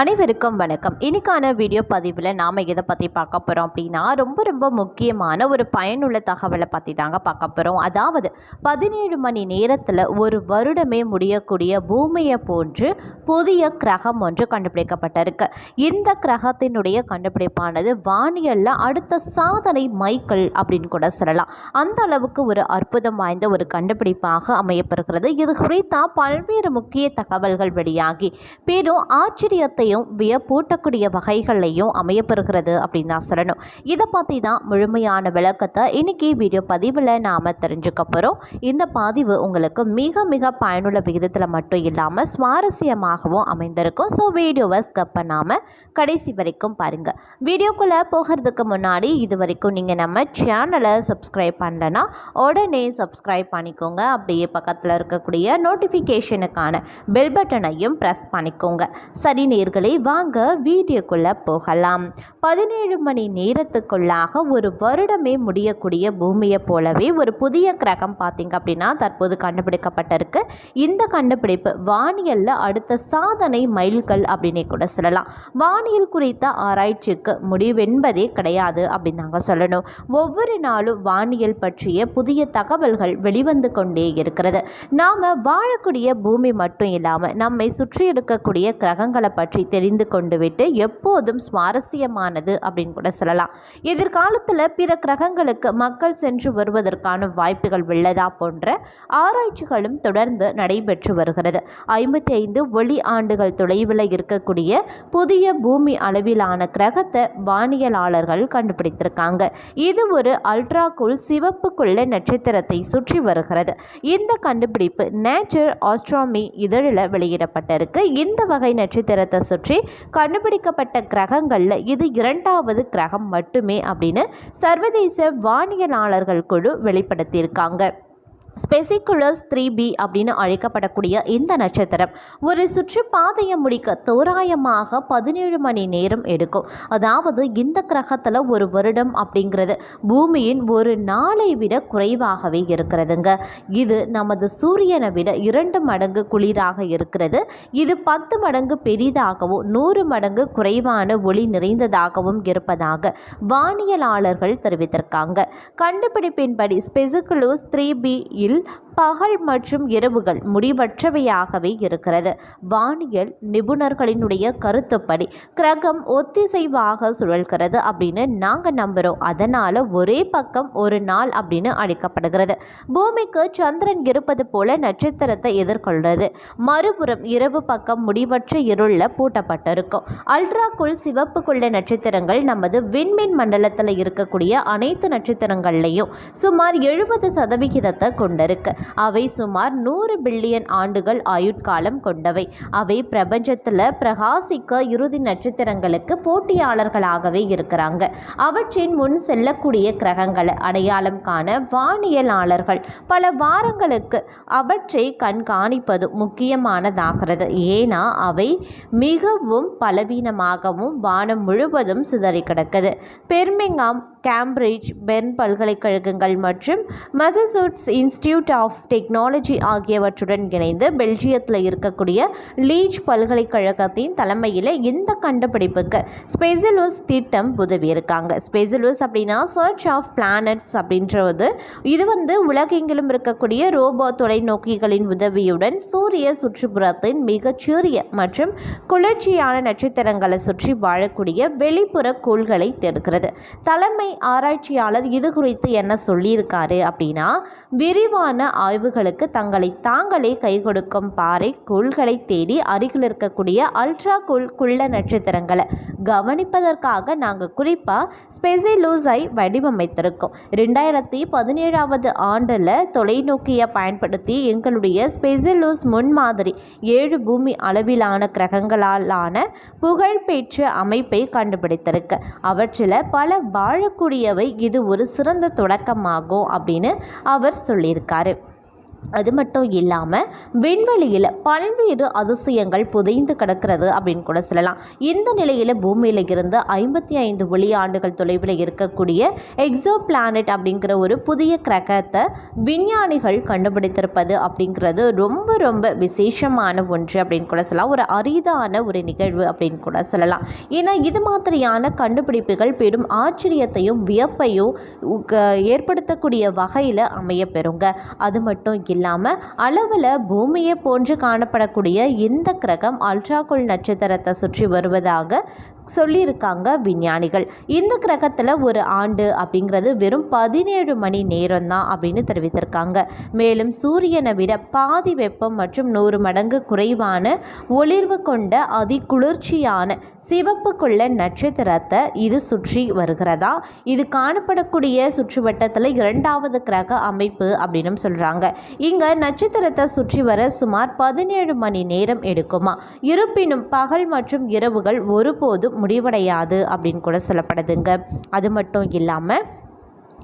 அனைவருக்கும் வணக்கம். இன்னைக்கான வீடியோ பதிவில் நாம் எதை பற்றி பார்க்க போகிறோம் அப்படின்னா ரொம்ப ரொம்ப முக்கியமான ஒரு பயனுள்ள தகவலை பற்றி தாங்க பார்க்க போகிறோம் அதாவது பதினேழு மணி நேரத்தில் ஒரு வருடமே முடியக்கூடிய பூமியை போன்று புதிய கிரகம் ஒன்று கண்டுபிடிக்கப்பட்டிருக்கு. இந்த கிரகத்தினுடைய கண்டுபிடிப்பானது வானியலில் அடுத்த சாதனை மைக்கேல் அப்படின்னு கூட சொல்லலாம். அந்த அளவுக்கு ஒரு அற்புதம் வாய்ந்த ஒரு கண்டுபிடிப்பாக அமையப்பெறுகிறது. இது குறித்தா பல்வேறு முக்கிய தகவல்கள் வெளியாகி பெரும் ஆச்சரியத்தை ஆச்சரியத்தையும் வியப்பூட்டக்கூடிய வகைகளையும் அமையப்பெறுகிறது அப்படின்னு தான் சொல்லணும். இதை பற்றி தான் முழுமையான விளக்கத்தை இன்னைக்கு வீடியோ பதிவில் நாம் தெரிஞ்சுக்க போகிறோம் இந்த பதிவு உங்களுக்கு மிக மிக பயனுள்ள விகிதத்தில் மட்டும் இல்லாமல் சுவாரஸ்யமாகவும் அமைந்திருக்கும். ஸோ வீடியோவை ஸ்கப் பண்ணாமல் கடைசி வரைக்கும் பாருங்கள் வீடியோக்குள்ளே போகிறதுக்கு முன்னாடி இது வரைக்கும் நீங்கள் நம்ம சேனலை சப்ஸ்கிரைப் பண்ணலன்னா உடனே சப்ஸ்கிரைப் பண்ணிக்கோங்க. அப்படியே பக்கத்தில் இருக்கக்கூடிய நோட்டிஃபிகேஷனுக்கான பெல் பட்டனையும் ப்ரெஸ் பண்ணிக்கோங்க. சரி நேர் நேர்களே வாங்க வீடியோக்குள்ளே போகலாம். பதினேழு மணி நேரத்துக்குள்ளாக ஒரு வருடமே முடியக்கூடிய பூமியை போலவே ஒரு புதிய கிரகம் பார்த்தீங்க அப்படின்னா தற்போது கண்டுபிடிக்கப்பட்டிருக்கு. இந்த கண்டுபிடிப்பு வானியலில் அடுத்த சாதனை மைல்கல் அப்படின்னே கூட சொல்லலாம். வானியல் குறித்த ஆராய்ச்சிக்கு முடிவென்பதே கிடையாது அப்படின்னு நாங்கள் சொல்லணும். ஒவ்வொரு நாளும் வானியல் பற்றிய புதிய தகவல்கள் வெளிவந்து கொண்டே இருக்கிறது. நாம் வாழக்கூடிய பூமி மட்டும் இல்லாமல் நம்மை சுற்றி இருக்கக்கூடிய கிரகங்களை பற்றி பற்றி தெரிந்து கொண்டு விட்டு எப்போதும் சுவாரஸ்யமானது அப்படின்னு கூட சொல்லலாம். எதிர்காலத்தில் பிற கிரகங்களுக்கு மக்கள் சென்று வருவதற்கான வாய்ப்புகள் உள்ளதா போன்ற ஆராய்ச்சிகளும் தொடர்ந்து நடைபெற்று வருகிறது. ஐம்பத்தி ஐந்து ஒளி ஆண்டுகள் தொலைவில் இருக்கக்கூடிய புதிய பூமி அளவிலான கிரகத்தை வானியலாளர்கள் கண்டுபிடித்திருக்காங்க. இது ஒரு அல்ட்ராகுல் சிவப்புக்குள்ள நட்சத்திரத்தை சுற்றி வருகிறது. இந்த கண்டுபிடிப்பு நேச்சர் ஆஸ்ட்ராமி இதழில் வெளியிடப்பட்டிருக்கு. இந்த வகை நட்சத்திரத்தை சுற்றி கண்டுபிடிக்கப்பட்ட கிரகங்களில் இது இரண்டாவது கிரகம் மட்டுமே அப்படின்னு சர்வதேச வானியலாளர்கள் குழு வெளிப்படுத்தியிருக்காங்க. ஸ்பெசிகுலஸ் த்ரீ பி அப்படின்னு அழைக்கப்படக்கூடிய இந்த நட்சத்திரம் ஒரு சுற்றுப்பாதையை முடிக்க தோராயமாக பதினேழு மணி நேரம் எடுக்கும். அதாவது இந்த கிரகத்தில் ஒரு வருடம் அப்படிங்கிறது பூமியின் ஒரு நாளை விட குறைவாகவே இருக்கிறதுங்க. இது நமது சூரியனை விட இரண்டு மடங்கு குளிராக இருக்கிறது. இது பத்து மடங்கு பெரிதாகவும் நூறு மடங்கு குறைவான ஒளி நிறைந்ததாகவும் இருப்பதாக வானியலாளர்கள் தெரிவித்திருக்காங்க. கண்டுபிடிப்பின்படி ஸ்பெசிகுலோஸ் த்ரீ பி இல் பகல் மற்றும் இரவுகள் முடிவற்றவையாகவே இருக்கிறது. வானியல் நிபுணர்களினுடைய கருத்துப்படி கிரகம் ஒத்திசைவாக சுழல்கிறது அப்படின்னு நாங்கள் நம்புகிறோம் அதனால் ஒரே பக்கம் ஒரு நாள் அப்படின்னு அழைக்கப்படுகிறது. பூமிக்கு சந்திரன் இருப்பது போல நட்சத்திரத்தை எதிர்கொள்கிறது. மறுபுறம் இரவு பக்கம் முடிவற்ற இருளில் பூட்டப்பட்டிருக்கும். அல்ட்ராக்குள் சிவப்புக்குள்ள நட்சத்திரங்கள் நமது விண்மீன் மண்டலத்தில் இருக்கக்கூடிய அனைத்து நட்சத்திரங்கள்லையும் சுமார் எழுபது சதவிகிதத்தை கொண்டிருக்கு. அவை சுமார் நூறு பில்லியன் ஆண்டுகள் ஆயுட்காலம் கொண்டவை. அவை பிரபஞ்சத்தில் பிரகாசிக்க இறுதி நட்சத்திரங்களுக்கு போட்டியாளர்களாகவே இருக்கிறாங்க. அவற்றின் முன் செல்லக்கூடிய கிரகங்களை அடையாளம் காண வானியலாளர்கள் பல வாரங்களுக்கு அவற்றை கண்காணிப்பது முக்கியமானதாகிறது. ஏன்னா அவை மிகவும் பலவீனமாகவும் வானம் முழுவதும் சிதறி கிடக்குது பெர்மிங்காம் கேம்பிரிட்ஜ் பெர்ன் பல்கலைக்கழகங்கள் மற்றும் மசசூட்ஸ் இன்ஸ்டிடியூட் ஆஃப் டெக்னாலஜி ஆகியவற்றுடன் இணைந்து பெல்ஜியத்தில் இருக்கக்கூடிய லீச் பல்கலைக்கழகத்தின் தலைமையில் இந்த கண்டுபிடிப்புக்கு ஸ்பெசிலுஸ் திட்டம் உதவியிருக்காங்க. ஸ்பெசிலுஸ் அப்படின்னா சர்ச் ஆஃப் பிளானட்ஸ் அப்படின்றது. இது வந்து உலகெங்கிலும் இருக்கக்கூடிய ரோபோ தொலைநோக்கிகளின் உதவியுடன் சூரிய சுற்றுப்புறத்தின் மிகச்சிறிய மற்றும் குளிர்ச்சியான நட்சத்திரங்களை சுற்றி வாழக்கூடிய வெளிப்புற கோள்களை தேடுகிறது. தலைமை ஆராய்ச்சியாளர் இது குறித்து என்ன சொல்லியிருக்காரு அப்படின்னா விரிவான ஆய்வுகளுக்கு தங்களை தாங்களே கை கொடுக்கும் பாறை கோள்களை தேடி அருகில் இருக்கக்கூடிய அல்ட்ரா கோள் குள்ள நட்சத்திரங்களை கவனிப்பதற்காக நாங்கள் குறிப்பாக ஸ்பெசிலூஸை வடிவமைத்திருக்கோம். ரெண்டாயிரத்தி பதினேழாவது ஆண்டில் தொலைநோக்கியை பயன்படுத்தி எங்களுடைய ஸ்பெசிலூஸ் முன்மாதிரி ஏழு பூமி அளவிலான கிரகங்களாலான புகழ்பெற்ற அமைப்பை கண்டுபிடித்திருக்கு. அவற்றில் பல வாழக்கூடிய வாழக்கூடியவை இது ஒரு சிறந்த தொடக்கமாகும் அப்படின்னு அவர் சொல்லியிருக்காரு. அது மட்டும் இல்லாமல் விண்வெளியில் பல்வேறு அதிசயங்கள் புதைந்து கிடக்கிறது அப்படின்னு கூட சொல்லலாம். இந்த நிலையில் பூமியில் இருந்து ஐம்பத்தி ஐந்து ஒளியாண்டுகள் தொலைவில் இருக்கக்கூடிய எக்ஸோ பிளானட் அப்படிங்கிற ஒரு புதிய கிரகத்தை விஞ்ஞானிகள் கண்டுபிடித்திருப்பது அப்படிங்கிறது ரொம்ப ரொம்ப விசேஷமான ஒன்று அப்படின்னு கூட சொல்லலாம். ஒரு அரிதான ஒரு நிகழ்வு அப்படின்னு கூட சொல்லலாம். ஏன்னா இது மாதிரியான கண்டுபிடிப்புகள் பெரும் ஆச்சரியத்தையும் வியப்பையும் ஏற்படுத்தக்கூடிய வகையில் அமையப்பெறுங்க அது மட்டும் இல்லாமல் அளவில் பூமியை போன்று காணப்படக்கூடிய இந்த கிரகம் அல்ட்ராகோல் நட்சத்திரத்தை சுற்றி வருவதாக சொல்லியிருக்காங்க விஞ்ஞானிகள். இந்த கிரகத்தில் ஒரு ஆண்டு அப்படிங்கிறது வெறும் பதினேழு மணி நேரம் தான் அப்படின்னு தெரிவித்திருக்காங்க. மேலும் சூரியனை விட பாதி வெப்பம் மற்றும் நூறு மடங்கு குறைவான ஒளிர்வு கொண்ட அதி குளிர்ச்சியான சிவப்பு கொள்ள நட்சத்திரத்தை இது சுற்றி வருகிறதா? இது காணப்படக்கூடிய சுற்றுவட்டத்தில் இரண்டாவது கிரக அமைப்பு அப்படின்னு சொல்கிறாங்க இங்கே நட்சத்திரத்தை சுற்றி வர சுமார் பதினேழு மணி நேரம் எடுக்குமா? இருப்பினும் பகல் மற்றும் இரவுகள் ஒருபோதும் முடிவடையாது அப்படின்னு கூட சொல்லப்படுதுங்க. அது மட்டும் இல்லாமல்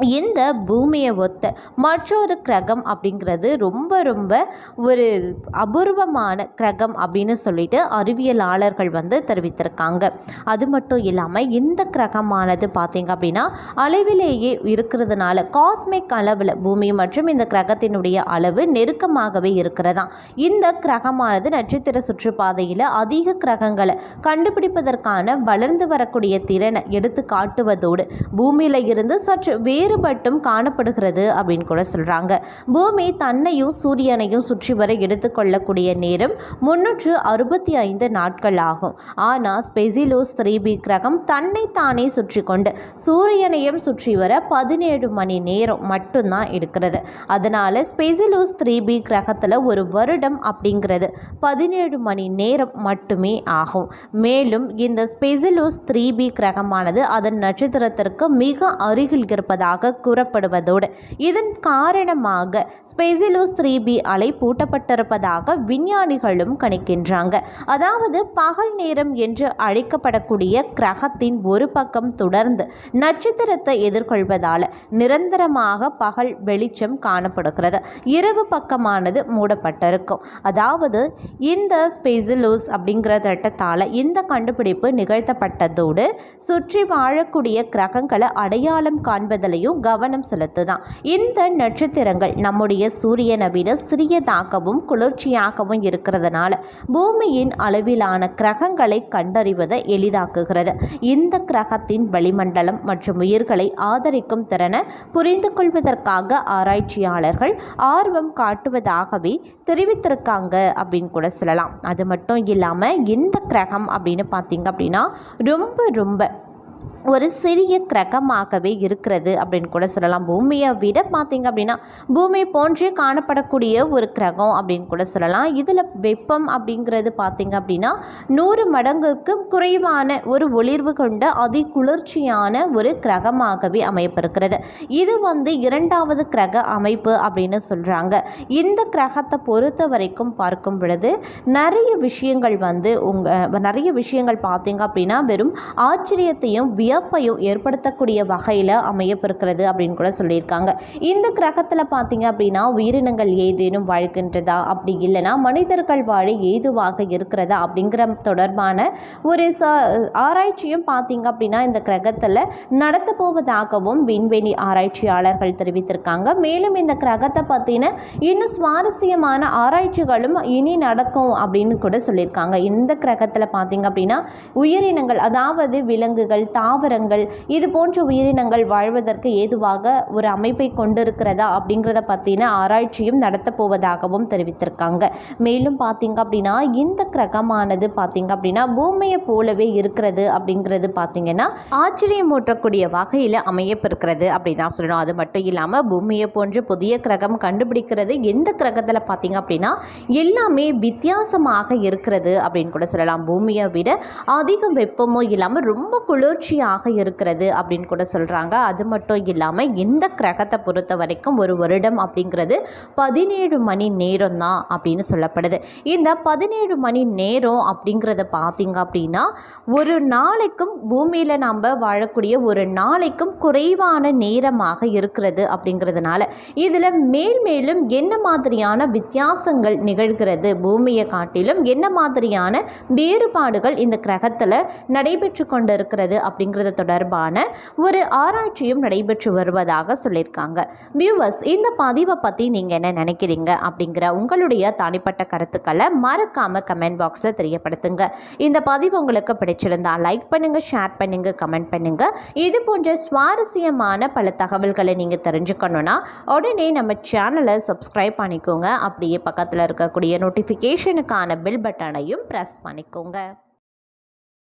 இந்த பூமியை ஒத்த மற்றொரு கிரகம் அப்படிங்கிறது ரொம்ப ரொம்ப ஒரு அபூர்வமான கிரகம் அப்படின்னு சொல்லிட்டு அறிவியலாளர்கள் வந்து தெரிவித்திருக்காங்க. அது மட்டும் இல்லாமல் இந்த கிரகமானது பார்த்திங்க அப்படின்னா அளவிலேயே இருக்கிறதுனால காஸ்மிக் அளவில் பூமி மற்றும் இந்த கிரகத்தினுடைய அளவு நெருக்கமாகவே இருக்கிறதா. இந்த கிரகமானது நட்சத்திர சுற்றுப்பாதையில் அதிக கிரகங்களை கண்டுபிடிப்பதற்கான வளர்ந்து வரக்கூடிய திறனை எடுத்து காட்டுவதோடு பூமியில் இருந்து சற்று வேறுபட்டும் காணப்படுகிறது அப்படின்னு கூட சொல்கிறாங்க பூமி தன்னையும் சூரியனையும் சுற்றி வர எடுத்துக்கொள்ளக்கூடிய நேரம் முன்னூற்று அறுபத்தி ஐந்து நாட்கள் ஆகும். ஆனால் ஸ்பெசிலோஸ் த்ரீ பி கிரகம் தன்னைத்தானே சுற்றி கொண்டு சூரியனையும் சுற்றி வர பதினேழு மணி நேரம் மட்டும்தான் எடுக்கிறது. அதனால் ஸ்பெசிலோஸ் த்ரீ பி கிரகத்தில் ஒரு வருடம் அப்படிங்கிறது பதினேழு மணி நேரம் மட்டுமே ஆகும். மேலும் இந்த ஸ்பெசிலோஸ் த்ரீ பி கிரகமானது அதன் நட்சத்திரத்திற்கு மிக அருகில் இருப்பதாக கூறப்படுவதோடு இதன் காரணமாக ஸ்பெசிலோஸ் த்ரீ பி அலை பூட்டப்பட்டிருப்பதாக விஞ்ஞானிகளும் கணிக்கின்றாங்க. அதாவது பகல் நேரம் என்று அழைக்கப்படக்கூடிய கிரகத்தின் ஒரு பக்கம் தொடர்ந்து நட்சத்திரத்தை எதிர்கொள்வதால் நிரந்தரமாக பகல் வெளிச்சம் காணப்படுகிறது. இரவு பக்கமானது மூடப்பட்டிருக்கும். அதாவது இந்த ஸ்பெசிலோஸ் அப்படிங்கிற திட்டத்தால் இந்த கண்டுபிடிப்பு நிகழ்த்தப்பட்டதோடு சுற்றி வாழக்கூடிய கிரகங்களை அடையாளம் காண்பதிலையும் கவனம் செலுத்துதான். இந்த நட்சத்திரங்கள் நம்முடைய சூரியனை விட சிறியதாகவும் குளிர்ச்சியாகவும் இருக்கிறதுனால பூமியின் அளவிலான கிரகங்களை கண்டறிவதை எளிதாக்குகிறது. இந்த கிரகத்தின் வளிமண்டலம் மற்றும் உயிர்களை ஆதரிக்கும் திறனை புரிந்து கொள்வதற்காக ஆராய்ச்சியாளர்கள் ஆர்வம் காட்டுவதாகவே தெரிவித்திருக்காங்க அப்படின்னு கூட சொல்லலாம். அது மட்டும் இல்லாமல் இந்த கிரகம் அப்படின்னு பார்த்தீங்க அப்படின்னா ரொம்ப ரொம்ப ஒரு சிறிய கிரகமாகவே இருக்கிறது அப்படின்னு கூட சொல்லலாம். பூமியை விட பார்த்திங்க அப்படின்னா பூமி போன்றே காணப்படக்கூடிய ஒரு கிரகம் அப்படின்னு கூட சொல்லலாம். இதில் வெப்பம் அப்படிங்கிறது பார்த்திங்க அப்படின்னா நூறு மடங்குக்கு குறைவான ஒரு ஒளிர்வு கொண்ட அதி குளிர்ச்சியான ஒரு கிரகமாகவே அமைப்பிருக்கிறது இது வந்து இரண்டாவது கிரக அமைப்பு அப்படின்னு சொல்கிறாங்க இந்த கிரகத்தை பொறுத்த வரைக்கும் பார்க்கும் பொழுது நிறைய விஷயங்கள் வந்து உங்கள் நிறைய விஷயங்கள் பார்த்தீங்க அப்படின்னா வெறும் ஆச்சரியத்தையும் வியப்பையும் ஏற்படுத்தக்கூடிய வகையில் அமையப்பிருக்கிறது அப்படின்னு கூட சொல்லியிருக்காங்க. இந்த கிரகத்தில் பார்த்தீங்க அப்படின்னா உயிரினங்கள் ஏதேனும் வாழ்கின்றதா? அப்படி இல்லைன்னா மனிதர்கள் வாழ ஏதுவாக இருக்கிறதா? அப்படிங்கிற தொடர்பான ஒரு ச ஆராய்ச்சியும் பார்த்தீங்க அப்படின்னா இந்த கிரகத்தில் நடத்த போவதாகவும் விண்வெளி ஆராய்ச்சியாளர்கள் தெரிவித்திருக்காங்க. மேலும் இந்த கிரகத்தை பற்றின இன்னும் சுவாரஸ்யமான ஆராய்ச்சிகளும் இனி நடக்கும் அப்படின்னு கூட சொல்லியிருக்காங்க. இந்த கிரகத்தில் பார்த்தீங்க அப்படின்னா உயிரினங்கள் அதாவது விலங்குகள் தாவரங்கள் இது போன்ற உயிரினங்கள் வாழ்வதற்கு ஏதுவாக ஒரு அமைப்பை கொண்டிருக்கிறதா அப்படிங்கிறத பற்றின ஆராய்ச்சியும் நடத்த போவதாகவும் தெரிவித்திருக்காங்க. மேலும் பார்த்தீங்க அப்படின்னா இந்த கிரகமானது பார்த்தீங்க அப்படின்னா பூமியை போலவே இருக்கிறது அப்படிங்கிறது பார்த்தீங்கன்னா ஆச்சரியமூட்டக்கூடிய வகையில் அமையப்பிருக்கிறது அப்படி தான் சொல்லணும். அது மட்டும் இல்லாமல் பூமியை போன்று புதிய கிரகம் கண்டுபிடிக்கிறது எந்த கிரகத்தில் பார்த்தீங்க அப்படின்னா எல்லாமே வித்தியாசமாக இருக்கிறது அப்படின்னு கூட சொல்லலாம். பூமியை விட அதிக வெப்பமும் இல்லாமல் ரொம்ப குளிர்ச்சியாக ஆக இருக்கிறது அப்படின்னு கூட சொல்கிறாங்க அது மட்டும் இல்லாமல் இந்த கிரகத்தை பொறுத்த வரைக்கும் ஒரு வருடம் அப்படிங்கிறது பதினேழு மணி நேரம் தான் அப்படின்னு சொல்லப்படுது. இந்த பதினேழு மணி நேரம் அப்படிங்கிறத பார்த்தீங்க அப்படின்னா ஒரு நாளைக்கும் பூமியில் நாம் வாழக்கூடிய ஒரு நாளைக்கும் குறைவான நேரமாக இருக்கிறது அப்படிங்கிறதுனால இதில் மேல் மேலும் என்ன மாதிரியான வித்தியாசங்கள் நிகழ்கிறது பூமியை காட்டிலும் என்ன மாதிரியான வேறுபாடுகள் இந்த கிரகத்தில் நடைபெற்று கொண்டு இருக்கிறது அப்படிங்கிறது தொடர்பான ஒரு ஆராய்ச்சியும் நடைபெற்று வருவதாக சொல்லியிருக்காங்க. வியூவர்ஸ் இந்த பதிவை பற்றி நீங்கள் என்ன நினைக்கிறீங்க அப்படிங்கிற உங்களுடைய தனிப்பட்ட கருத்துக்களை மறக்காமல் கமெண்ட் பாக்ஸில் தெரியப்படுத்துங்க. இந்த பதிவு உங்களுக்கு பிடிச்சிருந்தா லைக் பண்ணுங்கள் ஷேர் பண்ணுங்கள் கமெண்ட் பண்ணுங்கள் இது போன்ற சுவாரஸ்யமான பல தகவல்களை நீங்கள் தெரிஞ்சுக்கணுன்னா உடனே நம்ம சேனலை சப்ஸ்கிரைப் பண்ணிக்கோங்க. அப்படியே பக்கத்தில் இருக்கக்கூடிய நோட்டிஃபிகேஷனுக்கான பில் பட்டனையும் ப்ரெஸ் பண்ணிக்கோங்க.